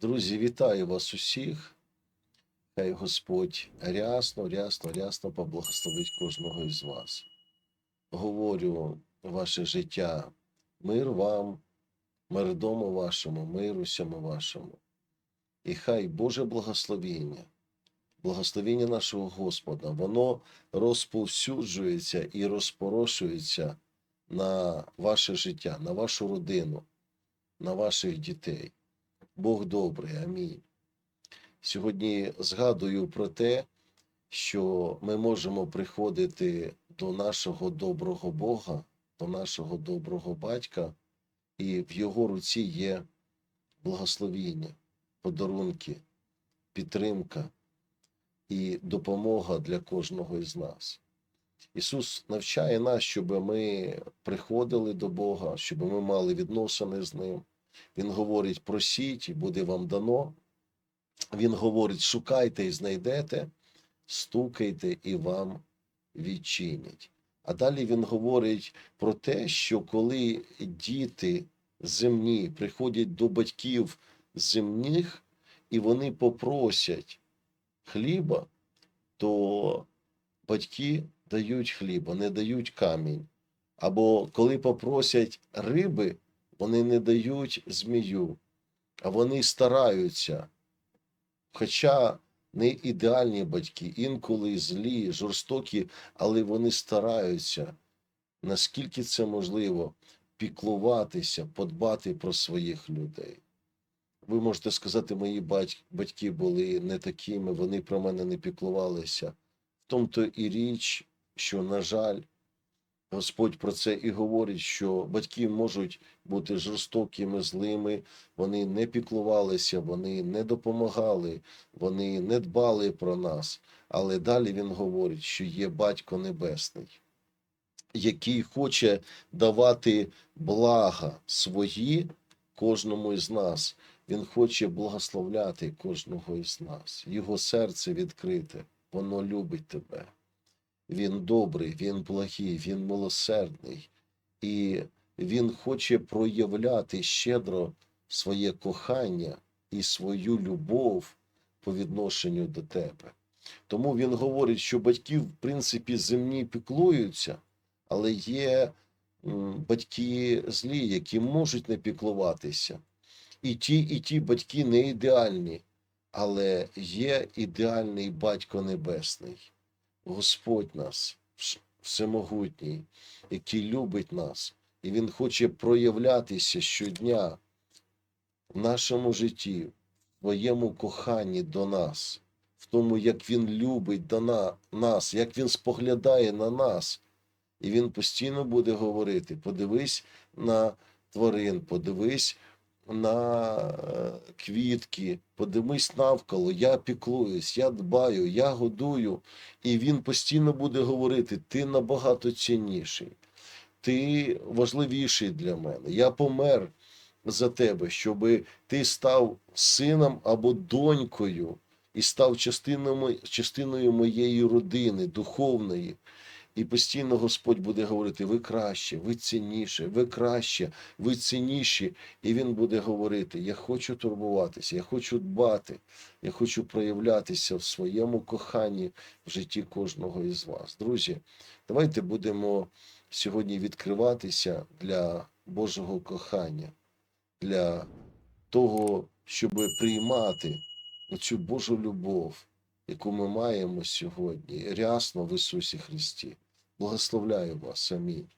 Друзі, вітаю вас усіх. Хай Господь рясно, рясно, рясно поблагословить кожного із вас. Говорю ваше життя, мир вам, мир дому вашому, мир усьому вашому. І хай Боже благословіння, благословіння нашого Господа, воно розповсюджується і розпорошується на ваше життя, на вашу родину, на ваших дітей. Бог добрий, амінь. Сьогодні згадую про те, що ми можемо приходити до нашого доброго Бога, до нашого доброго батька, і в його руці є благословіння, подарунки, підтримка і допомога для кожного із нас. Ісус навчає нас, щоб ми приходили до Бога, щоб ми мали відносини з Ним. Він говорить: просіть, і буде вам дано. Він говорить: шукайте і знайдете, стукайте і вам відчинять. А далі він говорить про те, що коли діти земні приходять до батьків земних, і вони попросять хліба, то батьки дають хліба, не дають камінь. Або коли попросять риби, вони не дають змію, а вони стараються. Хоча не ідеальні батьки, інколи злі, жорстокі, але вони стараються, наскільки це можливо, піклуватися, подбати про своїх людей. Ви можете сказати, мої батьки були не такими, вони про мене не піклувалися. В тому то і річ, що, на жаль, Господь про це і говорить, що батьки можуть бути жорстокими, злими, вони не піклувалися, вони не допомагали, вони не дбали про нас. Але далі він говорить, що є батько небесний, який хоче давати блага свої кожному із нас. Він хоче благословляти кожного із нас. Його серце відкрите, воно любить тебе. Він добрий, він благий, він милосердний, і він хоче проявляти щедро своє кохання і свою любов по відношенню до тебе. Тому він говорить, що батьки, в принципі, земні піклуються, але є батьки злі, які можуть не піклуватися. І ті, і ті батьки не ідеальні, але є ідеальний батько небесний. Господь нас, всемогутній, який любить нас, і Він хоче проявлятися щодня в нашому житті, в своєму коханні до нас, в тому, як Він любить до нас, як Він споглядає на нас. І Він постійно буде говорити: подивись на тварин, подивись на е, квітки, подивись навколо, я піклуюсь, я дбаю, я годую. І він постійно буде говорити: ти набагато цінніший, ти важливіший для мене. Я помер за тебе, щоб ти став сином або донькою і став частиною, частиною моєї родини, духовної. І постійно Господь буде говорити: ви краще, ви цінніше, ви краще, ви цінніші. І Він буде говорити: Я хочу турбуватися, я хочу дбати, я хочу проявлятися в своєму коханні в житті кожного із вас. Друзі, давайте будемо сьогодні відкриватися для Божого кохання, для того, щоб приймати оцю Божу любов, яку ми маємо сьогодні, рясно в Ісусі Христі. Благословляю вас, амінь.